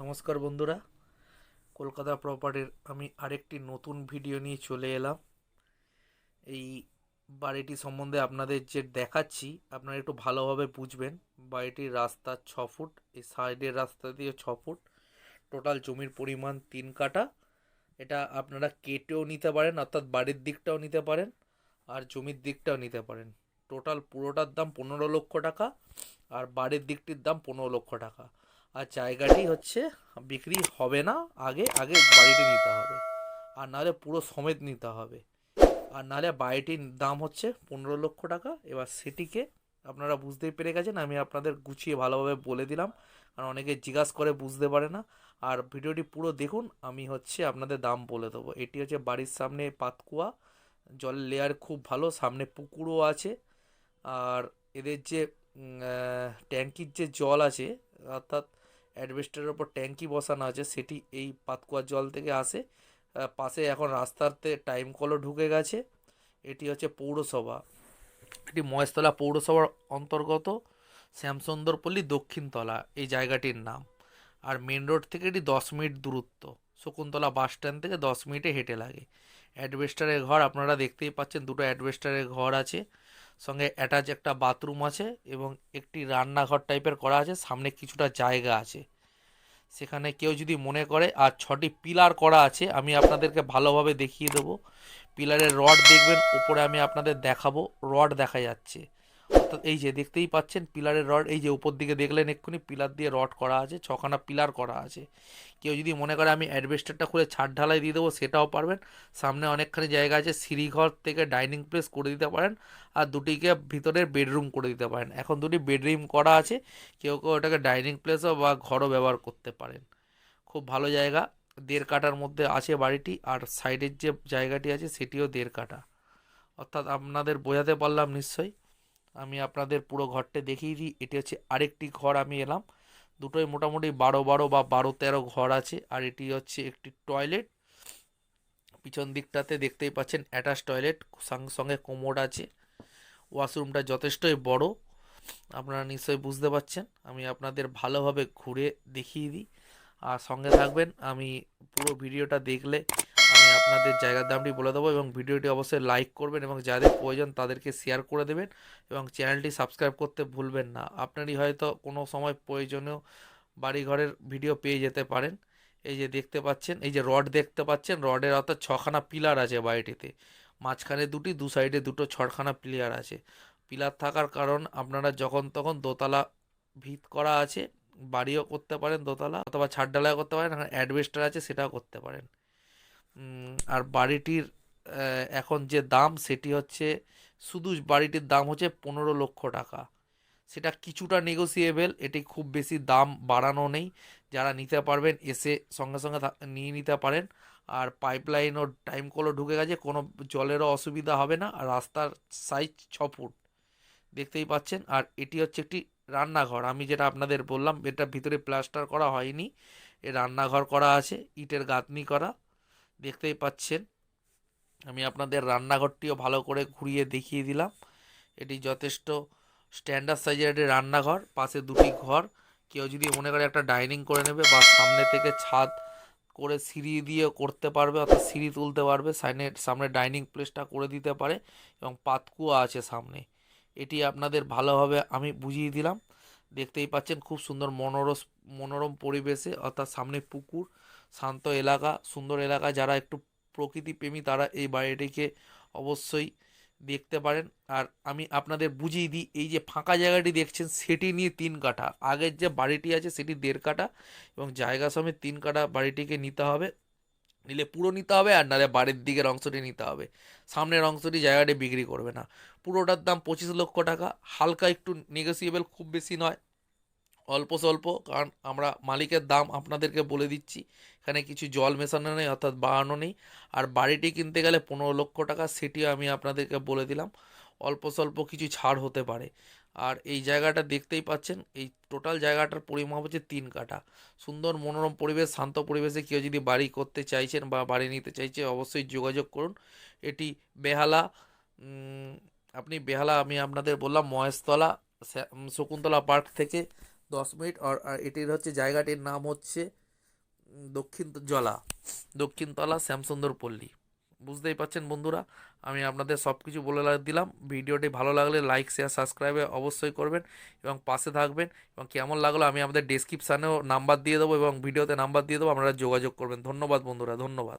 নমস্কার বন্ধুরা। কলকাতা প্রপার্টির আমি আরেকটি নতুন ভিডিও নিয়ে চলে এলাম। এই বাড়িটি সম্বন্ধে আপনাদের যে দেখাচ্ছি, আপনারা একটু ভালোভাবে বুঝবেন। বাড়িটির রাস্তা ছ ফুট, এই সাইডের রাস্তা দিয়ে ছ ফুট। টোটাল জমির পরিমাণ তিন কাঠা। এটা আপনারা কেটেও নিতে পারেন, অর্থাৎ বাড়ির দিকটাও নিতে পারেন আর জমির দিকটাও নিতে পারেন। টোটাল পুরোটার দাম পনেরো লক্ষ টাকা আর বাড়ির দিকটির দাম পনেরো লক্ষ টাকা। আর জায়গাটি হচ্ছে, বিক্রি হবে না, আগে আগে বাড়িটি নিতে হবে। আর নাহলে পুরো সমেত নিতে হবে। আর নাহলে বাড়িটির দাম হচ্ছে পনেরো লক্ষ টাকা। এবার সেটিকে আপনারা বুঝতেই পেরে গেছেন, আমি আপনাদের গুছিয়ে ভালোভাবে বলে দিলাম। কারণ অনেকে জিজ্ঞাসা করে বুঝতে পারে না। আর ভিডিওটি পুরো দেখুন, আমি হচ্ছে আপনাদের দাম বলে দেবো। এটি হচ্ছে বাড়ির সামনে পাতকুয়া। জলের লেয়ার খুব ভালো, সামনে পুকুরও আছে। আর এদের যে ট্যাঙ্কির যে জল আছে, অর্থাৎ অ্যাডভেস্টারের ওপর ট্যাঙ্কি বসানো আছে, সেটি এই পাতকুয়ার জল থেকে আসে। পাশে এখন রাস্তাতে টাইম কলও ঢুকে গেছে। এটি হচ্ছে পৌরসভা। এটি মহেশতলা পৌরসভার অন্তর্গত শ্যামসুন্দরপল্লী দক্ষিণতলা, এই জায়গাটির নাম। আর মেন রোড থেকে এটি দশ মিনিট দূরত্ব। শকুন্তলা বাস স্ট্যান্ড থেকে দশ মিনিটে হেঁটে লাগে। অ্যাডভেস্টারের ঘর, আপনারা দেখতেই পাচ্ছেন, দুটো অ্যাডভেস্টারের ঘর আছে। সঙ্গে অ্যাটাচ একটা বাথরুম আছে এবং একটি রান্নাঘর টাইপের করা আছে, সামনে কিছুটা জায়গা আছে। সেখানে কেউ যদি মনে করে, আর ছটি পিলার করা আছে, আমি আপনাদেরকে ভালোভাবে দেখিয়ে দেবো। পিলারের রড দেখবেন, উপরে আমি আপনাদের দেখাবো রড দেখা যাচ্ছে। এই যে দেখতেই পাচ্ছেন পিলারের রড, এই যে উপর দিকে দেখলেন এক্ষুনি পিলার দিয়ে রড করা আছে, ছখানা পিলার করা আছে। কেউ যদি মনে করে আমি অ্যাডভেস্টারটা খুলে ছাদ ঢালাই দিয়ে দেবো, সেটাও পারবেন। সামনে অনেকখানি জায়গা আছে, সিঁড়িঘর থেকে ডাইনিং প্লেস করে দিতে পারেন আর দুটিকে ভিতরের বেডরুম করে দিতে পারেন। এখন দুটি বেডরুম করা আছে, কেউ কেউ ওটাকে ডাইনিং প্লেসও বা ঘরও ব্যবহার করতে পারেন। খুব ভালো জায়গা, দেড় কাটার মধ্যে আছে বাড়িটি আর সাইডের যে জায়গাটি আছে, সেটিও দেড় কাটা। অর্থাৎ আপনাদের বোঝাতে পারলাম নিশ্চয়ই। আমি আপনাদের পুরো ঘরটা দেখিয়ে দিই। এটি হচ্ছে আরেকটি ঘর আমি এলাম। দুটোই মোটামুটি বারো বারো বা বারো, তেরো ঘর আছে। আর এটি হচ্ছে একটি টয়লেট। পিছন দিকটাতে দেখতেই পাচ্ছেন অ্যাটাচ টয়লেট। সঙ্গে সঙ্গে কোমোড আছে। ওয়াশরুমটা যথেষ্টই বড়। আপনারা নিশ্চয়ই বুঝতে পারছেন। আমি আপনাদের ভালোভাবে ঘুরে দেখিয়ে দিই। আর সঙ্গে থাকবেন, আমি পুরো ভিডিওটা দেখলে আপনাদের জায়গার দামটি বলে দেবো এবং ভিডিওটি অবশ্যই লাইক করবেন এবং যাদের প্রয়োজন তাদেরকে শেয়ার করে দেবেন এবং চ্যানেলটি সাবস্ক্রাইব করতে ভুলবেন না। আপনারই হয়তো কোনো সময় প্রয়োজনীয় বাড়িঘরের ভিডিও পেয়ে যেতে পারেন। এই যে দেখতে পাচ্ছেন, এই যে রড দেখতে পাচ্ছেন রডের অর্থাৎ ছখানা পিলার আছে বাড়িটিতে। মাঝখানে দুটি, দু সাইডে দুটো ছখানা পিলার আছে। পিলার থাকার কারণ আপনারা যখন তখন দোতলা ভিত করা আছে, বাড়িও করতে পারেন দোতলা অথবা ছাদ ঢালাই করতে পারেন অ্যাডভেস্টার আছে সেটাও করতে পারেন। আর বাড়িটির এখন যে দাম সেটি হচ্ছে, শুধু বাড়িটির দাম হচ্ছে পনেরো লক্ষ টাকা। সেটা কিছুটা নেগোসিয়েবেল এটি খুব বেশি দাম বাড়ানো নেই। যারা নিতে পারবেন, এসে সঙ্গে সঙ্গে নিয়ে নিতে পারেন। আর পাইপলাইন ও টাইম কলও ঢুকে গেছে, কোনো জলেরও অসুবিধা হবে না। আর রাস্তার সাইজ ছ ফুট। দেখতেই পাচ্ছেন। আর এটি হচ্ছে একটি রান্নাঘর। আমি যেটা আপনাদের বললাম, এটা ভিতরে প্লাস্টার করা হয়নি। এ রান্নাঘর করা আছে, ইটের গাঁথনি করা। দেখতেই পাচ্ছেন। আমি আপনাদের রান্নাঘরটিও ভালো করে ঘুরিয়ে দেখিয়ে দিলাম। এটি যথেষ্ট স্ট্যান্ডার্ড সাইজের একটি রান্নাঘর, পাশে দুটি ঘর। কেউ যদি মনে করে একটা ডাইনিং করে নেবে বা সামনে থেকে ছাদ করে সিঁড়ি দিয়ে করতে পারবে অর্থাৎ সিঁড়ি তুলতে পারবে, সাইনে, সামনে ডাইনিং প্লেসটা করে দিতে পারে এবং পাতকুয়া আছে সামনে। এটি আপনাদের ভালোভাবে আমি বুঝিয়ে দিলাম। দেখতেই পাচ্ছেন খুব সুন্দর মনোরস মনোরম পরিবেশে, অর্থাৎ সামনে পুকুর, শান্ত এলাকা, সুন্দর এলাকা। যারা একটু প্রকৃতি প্রেমী তারা এই বাড়িটিকে অবশ্যই দেখতে পারেন। আর আমি আপনাদের বুঝিয়ে দিই, এই যে ফাঁকা জায়গাটি দেখছেন, সেটি নিয়ে তিন কাঠা। আগের যে বাড়িটি আছে, সেটি দেড় কাঠা এবং জায়গা সমেত তিন কাঠা বাড়িটিকে নিতে হবে। নিলে পুরো নিতে হবে আর নাহলে বাড়ির দিকের অংশটি নিতে হবে। সামনের অংশটি জায়গাটি বিক্রি করবে না। পুরোটার দাম পঁচিশ লক্ষ টাকা। হালকা একটু নেগোসিয়েবল খুব বেশি নয়। অল্প স্বল্প, কারণ আমরা মালিকের দাম আপনাদেরকে বলে দিচ্ছি। এখানে কিছু জল মেশানো নেই, অর্থাৎ বাড়ানো নেই। আর বাড়িটি কিনতে গেলে পনেরো লক্ষ টাকা, সেটিও আমি আপনাদেরকে বলে দিলাম। অল্প স্বল্প কিছু ছাড় হতে পারে। আর এই জায়গাটা দেখতেই পাচ্ছেন, এই টোটাল জায়গাটার পরিমাপ হচ্ছে তিন কাঠা। সুন্দর মনোরম পরিবেশ, শান্ত পরিবেশে কেউ যদি বাড়ি করতে চাইছেন বা বাড়ি নিতে চাইছে, অবশ্যই যোগাযোগ করুন। এটি বেহালা আপনি বেহালা, আমি আপনাদের বললাম মহেশতলা শকুন্তলা পার্ক থেকে দশ মিনিট, আর এটির হচ্ছে জায়গাটির নাম হচ্ছে দক্ষিণ জলা দক্ষিণতলা শ্যামসুন্দর পল্লী বুঝতেই পারছেন বন্ধুরা, আমি আপনাদের সব কিছু বলে দিলাম। ভিডিওটি ভালো লাগলে লাইক, শেয়ার, সাবস্ক্রাইবে অবশ্যই করবেন এবং পাশে থাকবেন। এবং কেমন লাগল আমি আমাদের ডেসক্রিপশানেও নাম্বার দিয়ে দেবো এবং ভিডিওতে নাম্বার দিয়ে দেবো, আপনারা যোগাযোগ করবেন। ধন্যবাদ বন্ধুরা, ধন্যবাদ।